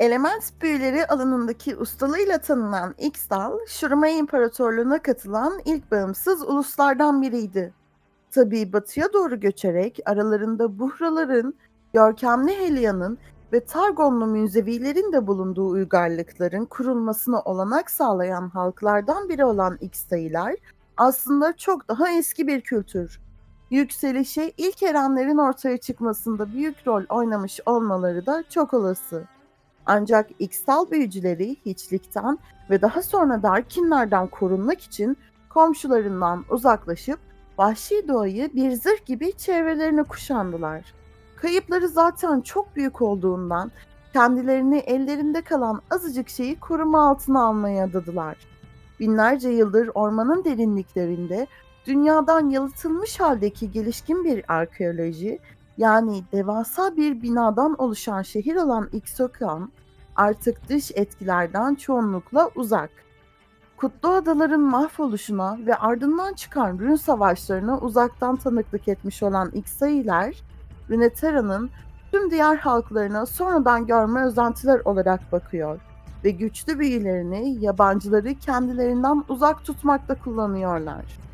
Element büyüleri alanındaki ustalığıyla tanınan Ixtal, Şurma İmparatorluğu'na katılan ilk bağımsız uluslardan biriydi. Tabii batıya doğru göçerek aralarında Buhraların, görkemli Helia'nın ve Targonlu münzevilerin de bulunduğu uygarlıkların kurulmasına olanak sağlayan halklardan biri olan Ixtailer aslında çok daha eski bir kültür. Yükselişe ilk erenlerin ortaya çıkmasında büyük rol oynamış olmaları da çok olası. Ancak X'tal büyücüleri hiçlikten ve daha sonra Darkinlerden korunmak için komşularından uzaklaşıp vahşi doğayı bir zırh gibi çevrelerini kuşandılar. Kayıpları zaten çok büyük olduğundan kendilerini ellerinde kalan azıcık şeyi koruma altına almaya adadılar. Binlerce yıldır ormanın derinliklerinde dünyadan yalıtılmış haldeki gelişkin bir arkeoloji, yani devasa bir binadan oluşan şehir olan Ixokan, artık dış etkilerden çoğunlukla uzak. Kutlu Adaların mahvoluşuna ve ardından çıkan Rün savaşlarına uzaktan tanıklık etmiş olan Ixailer, Runeterra'nın tüm diğer halklarına sonradan görme özentiler olarak bakıyor ve güçlü büyülerini yabancıları kendilerinden uzak tutmakta kullanıyorlar.